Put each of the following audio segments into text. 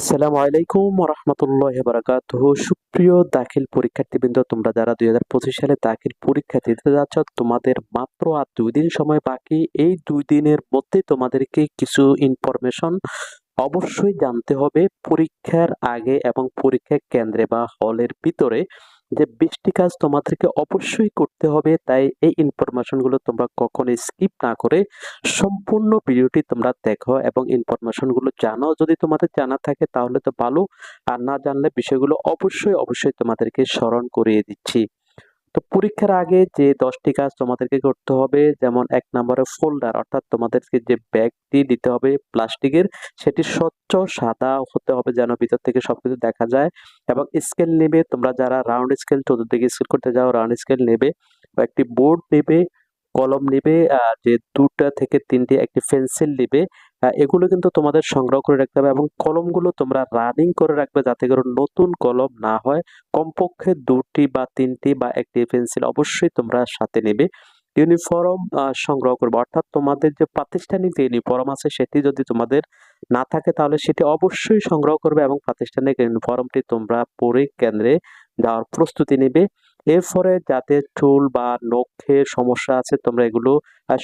আসসালামু আলাইকুম রহমতুল্লাহ বারাকাত সুপ্রিয় দাখিল পরীক্ষার্থীবৃন্দ, তোমরা যারা দুই হাজার পঁচিশ সালে দাখিল পরীক্ষা দিতে যাচ্ছ, তোমাদের মাত্র আর দুই দিন সময় বাকি। এই দুই দিনের মধ্যে তোমাদেরকে কিছু ইনফরমেশন অবশ্যই জানতে হবে পরীক্ষার আগে এবং পরীক্ষা কেন্দ্রে বা হলের ভিতরে। যে বৃষ্টি কাজ তোমাদেরকে অবশ্যই করতে হবে, তাই এই ইনফরমেশনগুলো তোমরা কখনো স্কিপ না করে সম্পূর্ণ ভিডিওটি তোমরা দেখো এবং ইনফরমেশনগুলো জানো যদি তোমাদের জানা থাকে তাহলে তো ভালো, আর না জানলে বিষয়গুলো অবশ্যই অবশ্যই তোমাদেরকে স্মরণ করিয়ে দিচ্ছি। তো পরীক্ষার আগে যে দশটি কাজ তোমাদেরকে করতে হবে, যেমন এক নম্বরে ফোল্ডার অর্থাৎ তোমাদেরকে যে ব্যাগটি দিতে হবে প্লাস্টিকের, সেটি স্বচ্ছ সাদা হতে হবে যেন ভিতর থেকে সবকিছু দেখা যায় এবং স্কেল নেবে। তোমরা যারা রাউন্ড স্কেল চতুর্দিকে স্কেল করতে যাও রাউন্ড স্কেল নেবে একটি বোর্ড নেবে, কলম নিবে যে দুটা থেকে তিনটি একটি পেন্সিল নিবে এগুলো কিন্তু তোমাদের সংগ্রহ করে রাখতে হবে এবং কলমগুলো তোমরা রানিং করে রাখবে যাতে করে নতুন কলম না হয়। কমপক্ষে দুটি বা তিনটি বা একটি পেন্সিল অবশ্যই তোমরা সাথে নেবে। ইউনিফর্ম সংগ্রহ করবে। অর্থাৎ তোমাদের যে প্রাতিষ্ঠানিক যে ইউনিফর্ম আছে সেটি যদি তোমাদের না থাকে তাহলে সেটি অবশ্যই সংগ্রহ করবে এবং প্রাতিষ্ঠানিক ইউনিফর্মটি তোমরা পরে কেন্দ্রে যাওয়ার প্রস্তুতি নেবে। এরপরে যাতে চুল বা নখের সমস্যা আছে, তোমরা এগুলো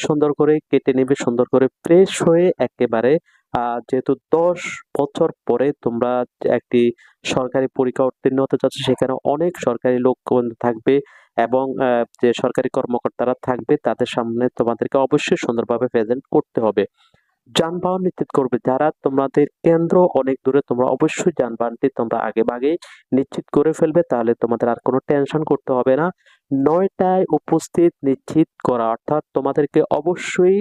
সুন্দর করে কেটে নেবে, সুন্দর করে ফ্রেশ হয়ে একেবারে যেহেতু দশ বছর পরে তোমরা একটি সরকারি পরীক্ষা উত্তীর্ণ হতে চাচ্ছ, সেখানে অনেক সরকারি লোক থাকবে এবং যে সরকারি কর্মকর্তারা থাকবে, তাদের সামনে তোমাদেরকে অবশ্যই সুন্দরভাবে প্রেজেন্ট করতে হবে। যানবাহন নিশ্চিত করবে। যারা তোমাদের কেন্দ্র অনেক দূরে, তোমরা অবশ্যই যানবাহনটি তোমরা আগে ভাগেই নিশ্চিত করে ফেলবে। তাহলে তোমাদের আর কোনো টেনশন করতে হবে না। নয়টায় উপস্থিত নিশ্চিত করা, অর্থাৎ তোমাদেরকে অবশ্যই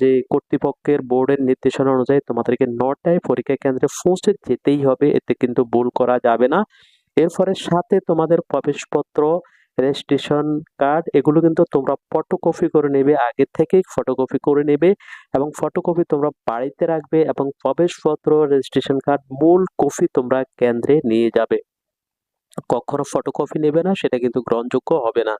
যে কর্তৃপক্ষের বোর্ডের নির্দেশনা অনুযায়ী তোমাদেরকে নটায় পরীক্ষা কেন্দ্রে পৌঁছে যেতেই হবে। এতে কিন্তু ভুল করা যাবে না। এরপরে সাথে তোমাদের প্রবেশপত্র রেজিস্ট্রেশন কার্ড এগুলো কিন্তু তোমরা ফটোকপি করে নেবে, আগে থেকেই ফটোকপি করে নেবে এবং ফটোকপি তোমরা বাড়িতে রাখবে এবং প্রবেশপত্র রেজিস্ট্রেশন কার্ড মূল কপি তোমরা কেন্দ্রে নিয়ে যাবে। কখনো ফটোকপি নেবে না, সেটা কিন্তু গ্রহণযোগ্য হবে না।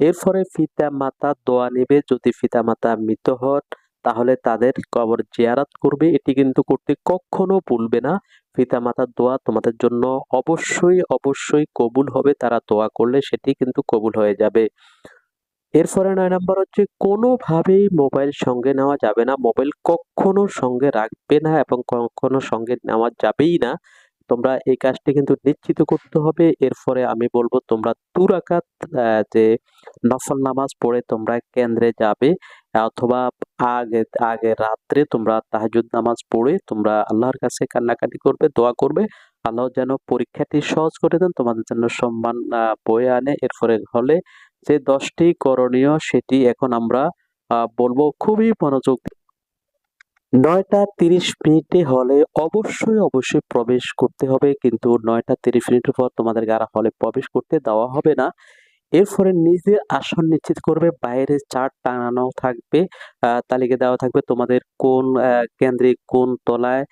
এরপরে ফিতা মাতা দোয়া নেবে, যদি ফিতা মাতা মৃত হন তাহলে তাদের কবর জিয়ারাত করবে। এটি কিন্তু করতে কখনো ভুলবে না। পিতা মাতার দোয়া তোমাদের জন্য অবশ্যই অবশ্যই কবুল হবে। তারা দোয়া করলে সেটি কিন্তু কবুল হয়ে যাবে। এরপরে নয় নাম্বার হচ্ছে, কোনোভাবেই মোবাইল সঙ্গে নেওয়া যাবে না। মোবাইল কখনো সঙ্গে রাখবে না এবং কখনো সঙ্গে নেওয়া যাবেই না। তোমরা এই কাজটি কিন্তু নিশ্চিত করতে হবে। এরপরে আমি বলব, তোমরা দুরাকাত যে নফল নামাজ পড়ে তোমরা কেন্দ্রে যাবে। অথবা আগে আগে রাত্রে তোমরা তাহাজুদ নামাজ পড়ে তোমরা আল্লাহর কাছে কান্নাকাটি করবে, দোয়া করবে। আল্লাহ যেন পরীক্ষাটি সহজ করে দেন, তোমাদের জন্য সম্মান বয়ে আনে। এরপরে হলে যে দশটি করণীয় সেটি এখন আমরা বলব খুবই মনোযোগ। নয়টা তিরিশ মিনিটে হলে অবশ্যই অবশ্যই প্রবেশ করতে হবে। কিন্তু নয়টা তিরিশ মিনিটের পর তোমাদেরকে আর হলে প্রবেশ করতে দেওয়া হবে না। এরপরে নিজের আসন নিশ্চিত করবে, বাইরে চার্ট টাঙানো থাকবে তালিকা দেওয়া থাকবে তোমাদের কোন কেন্দ্রে কোন তলায়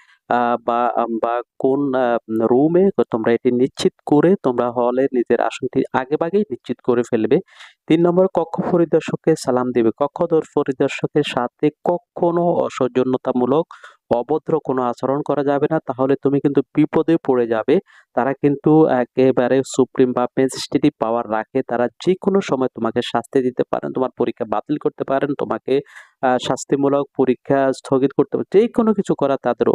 বা বা কোন রুমে তোমরা এটি নিশ্চিত করে তোমরা হলে নিজের আসনটি আগে ভাগেই নিশ্চিত করে ফেলবে। তিন নম্বর, কক্ষ পরিদর্শককে সালাম দিবে। কক্ষ পরিদর্শকের সাথে কখনো অসৌজন্যতামূলক অভদ্র কোনো আচরণ করা যাবে না, তাহলে তুমি কিন্তু বিপদে পড়ে যাবে। তারা কিন্তু একেবারে সুপ্রিম বা ম্যাজিস্ট্রেটিভ পাওয়ার রাখে, তারা যে কোনো সময় তোমাকে শাস্তি দিতে পারেন, তোমার পরীক্ষা বাতিল করতে পারেন, তোমাকে শাস্তিমূলক পরীক্ষা স্থগিত করতে পারেন যে কোনো কিছু করা তাদের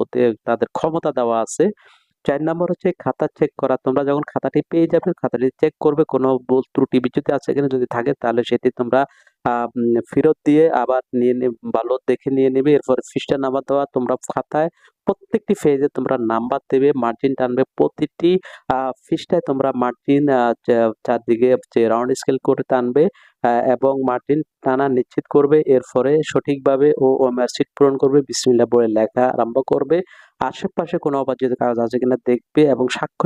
তাদের ক্ষমতা দেওয়া আছে। চার নম্বর হচ্ছে খাতা চেক করা, তোমরা যখন খাতাটি পেয়ে যাবে, খাতাটি চেক করবে, কোনো ত্রুটি বিচ্যুতি আছে কিনা যদি থাকে, তাহলে সেটি তোমরা ফেরত দিয়ে আবার নিয়ে ভালো দেখে নিয়ে নেবে। এরপর ফিসটা নাম্বার দেওয়া, তোমরা খাতায় প্রত্যেকটি ফেজে তোমরা নাম্বার দেবে মার্জিন টানবে। প্রতিটি ফিসটায় তোমরা মার্জিন চারদিকে যে রাউন্ড স্কেল করে টানবে এবং মার্জিন টানা নিশ্চিত করবে। এরপরে সঠিকভাবে ও সিট পূরণ করবে বিসমিল্লা বলে লেখা আরম্ভ করবে। আশেপাশে কোনো অবাঞ্ছিত কাগজ আছে কিনা দেখবে এবং স্বাক্ষর